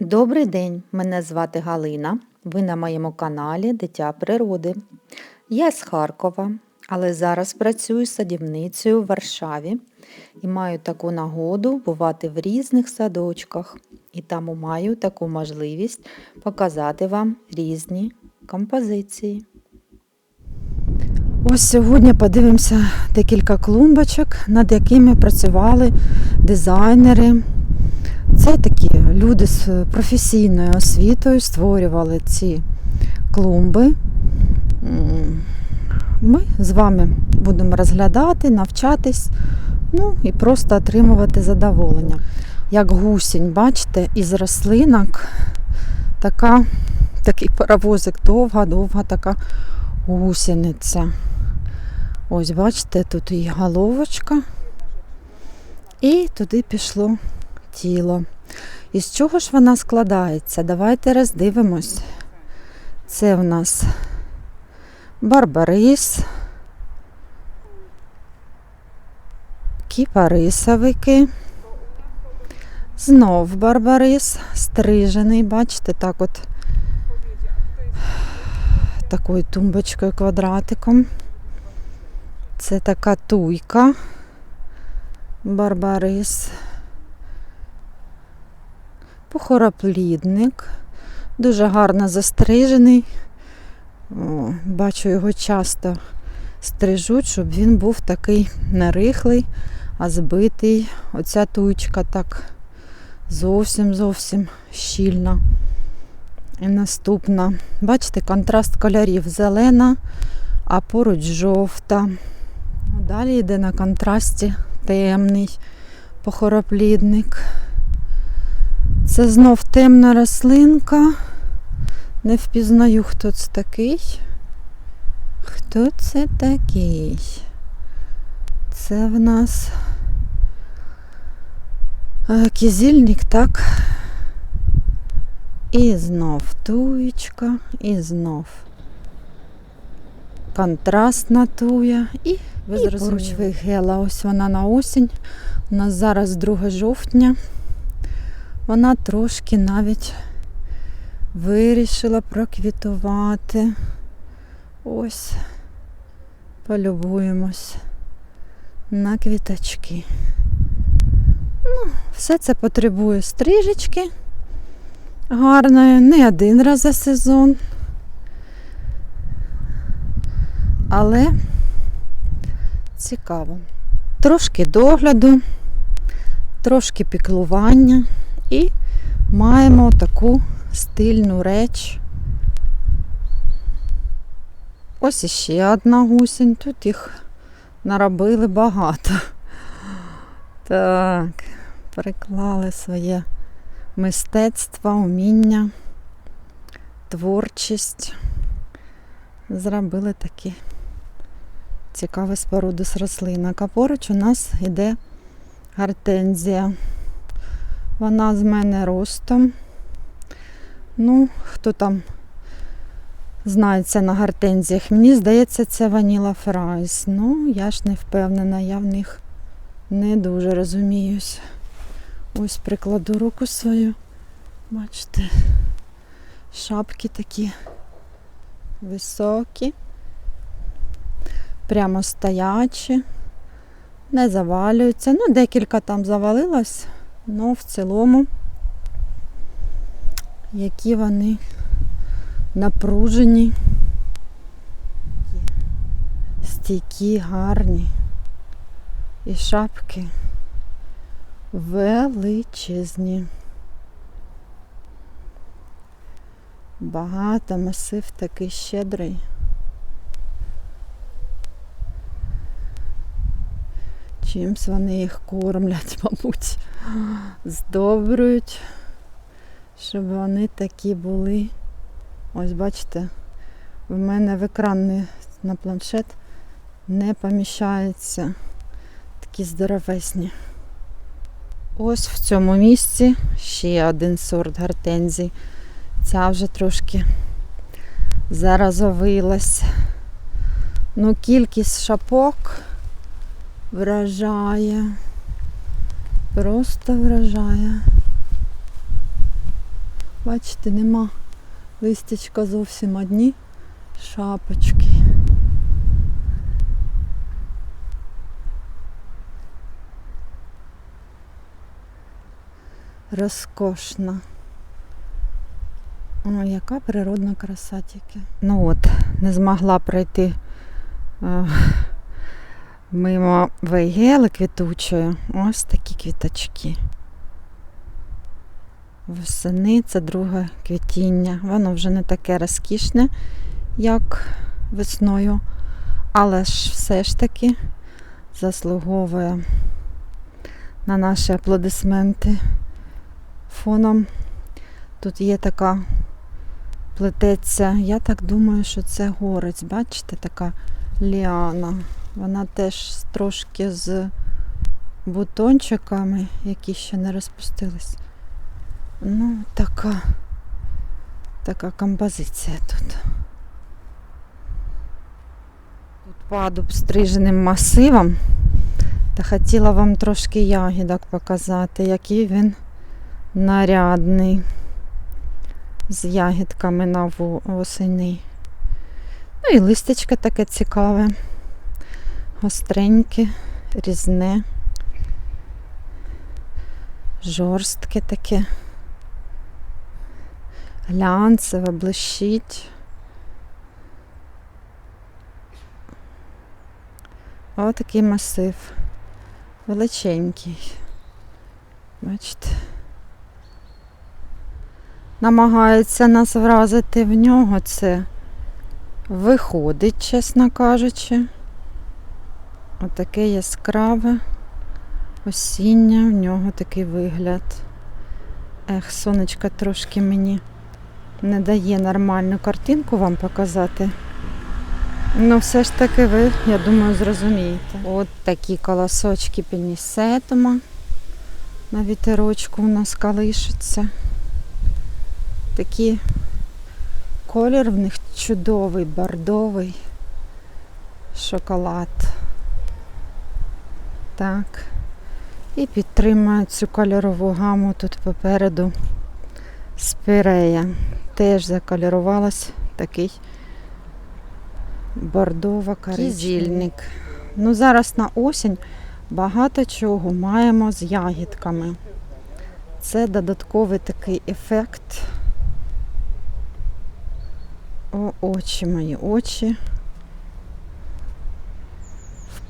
Добрий день, мене звати Галина. Ви на моєму каналі Дитя природи. Я з Харкова, але зараз працюю садівницею в Варшаві і маю таку нагоду бувати в різних садочках. І тому маю таку можливість показати вам різні композиції. Ось сьогодні подивимося декілька клумбочок, над якими працювали дизайнери. Це такі люди з професійною освітою створювали ці клумби. Ми з вами будемо розглядати, навчатись, ну і просто отримувати задоволення. Як гусінь, бачите, із рослинок така, такий паровозик, довга-довга така гусениця. Ось, бачите, тут і головочка, і туди пішло тіло. Із чого ж вона складається? Давайте роздивимось. Це в нас барбарис, кіпарисовики, знов барбарис, стрижений, бачите, так от такою тумбочкою квадратиком. Це така туйка, барбарис, похороплідник, дуже гарно застрижений. О, бачу, його часто стрижуть, щоб він був такий не рихлий, а збитий. Оця туйчка так зовсім зовсім щільна. І наступна. Бачите, контраст кольорів зелена, а поруч жовта. Далі йде на контрасті темний похороплідник. Це знов темна рослинка. Не впізнаю, хто це такий. Хто це такий? Це в нас е, кізільник, так? І знов туєчка, і знов контрастна туя. І, ви І поруч вигела. Ось вона на осінь. У нас зараз 2 жовтня. Вона трошки навіть вирішила проквітувати. Ось, полюбуємось на квіточки. Ну, все це потребує стрижечки гарної, не один раз за сезон. Але цікаво. Трошки догляду, трошки піклування і маємо таку стильну реч. Ось іще одна гусінь, тут їх наробили багато. Так, переклали своє мистецтво, уміння, творчість. Зробили такі цікаві споруди з рослинок. А поруч у нас йде гортензія. Вона з мене ростом. Ну, хто там знається на гортензіях, мені здається, це ваніла фрайс. Ну, я ж не впевнена, я в них не дуже розуміюсь. Ось прикладу руку свою. Бачите, шапки такі високі, прямо стоячі, не завалюються. Ну, декілька там завалилось, але в цілому, які вони напружені, стійкі, гарні. І шапки величезні. Багато, масив такий щедрий. Чимсь вони їх кормлять, мабуть, здобрюють, щоб вони такі були. Ось бачите, в мене в екран на планшет не поміщається. Такі здоровесні. Ось в цьому місці ще один сорт гортензій. Ця вже трошки заразовилась. Ну, кількість шапок вражає. Просто вражає. Бачите, нема листячка зовсім одні шапочки. Розкошна. О, яка природна краса тільки. Ну от, не змогла пройти е, мимо вейгели квітучої. Ось такі квіточки. Восени це друге квітіння. Воно вже не таке розкішне, як весною, але ж все ж таки заслуговує на наші аплодисменти. Фоном тут є така плететься. Я так думаю, що це горець. Бачите, така ліана. Вона теж трошки з бутончиками, які ще не розпустились. Ну, така, така композиція тут. Тут падуб стриженим масивом. Та хотіла вам трошки ягідок показати, який він нарядний. З ягідками на во- восени. Ну і листечко таке цікаве. Гостреньке, різне. Жорстке таке. Глянцеве, блищить. Отакий масив. Величенький. Бачите? Намагається нас вразити в нього це виходить, чесно кажучи. Отаке яскраве осіння, в нього такий вигляд. Ех, сонечко трошки мені не дає нормальну картинку вам показати. Ну, все ж таки ви, я думаю, зрозумієте. От такі колосочки пенісетума на вітерочку у нас колишуться. Такий колір в них чудовий, бордовий шоколад. Так. І підтримує цю кольорову гаму тут попереду спірея. Теж закольорувалась такий бордово Кізільник. Ну, зараз на осінь багато чого маємо з ягідками. Це додатковий такий ефект. О, очі мої очі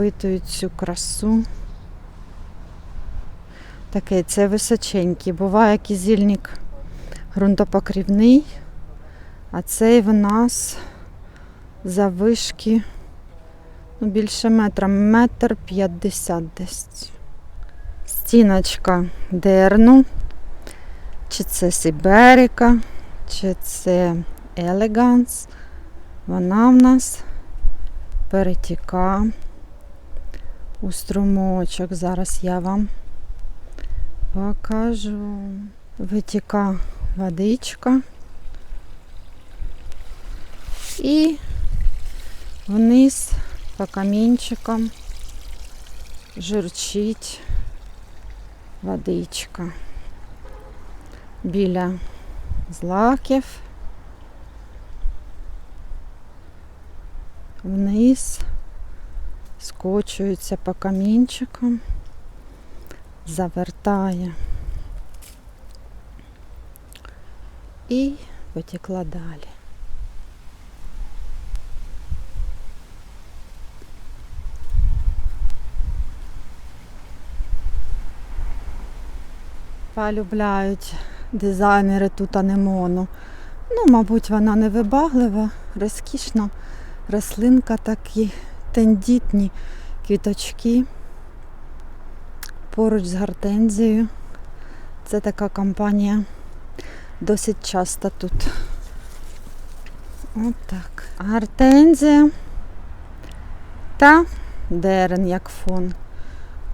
впитують цю красу. Такий, це височенький. Буває кізільник ґрунтопокрівний, а цей в нас завишки ну, більше метра, метр п'ятдесят десь. Стіночка дерну, чи це Сиберика, чи це Елеганс. Вона в нас перетіка у струмочок. Зараз я вам покажу. Витіка водичка. І вниз по камінчикам журчить водичка. Біля злаків. Вниз скочується по камінчикам, завертає і потекла далі. Полюбляють дизайнери тут анемону. Ну, мабуть, вона не вибаглива, розкішна рослинка, такі тендітні квіточки поруч з гортензією. Це така компанія досить часто тут. От так. Гортензія та дерен як фон.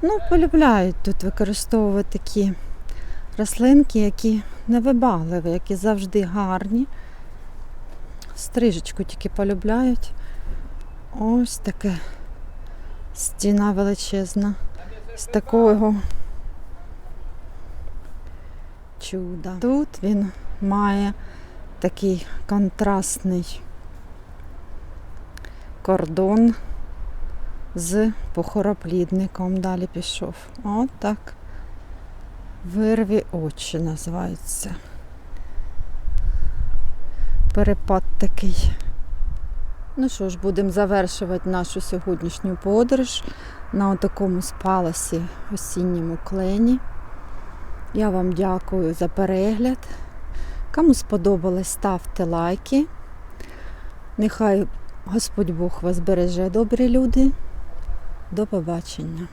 Ну, полюбляють тут використовувати такі рослинки, які невибагливі, які завжди гарні. Стрижечку тільки полюбляють. Ось таке стіна величезна. З такого чуда. Тут він має такий контрастний кордон з похороплідником. Далі пішов. От так. Вирві очі називається. Перепад такий. Ну що ж, будемо завершувати нашу сьогоднішню подорож на такому спаласі осінньому клені. Я вам дякую за перегляд. Кому сподобалось, ставте лайки. Нехай Господь Бог вас береже, добрі люди. До побачення.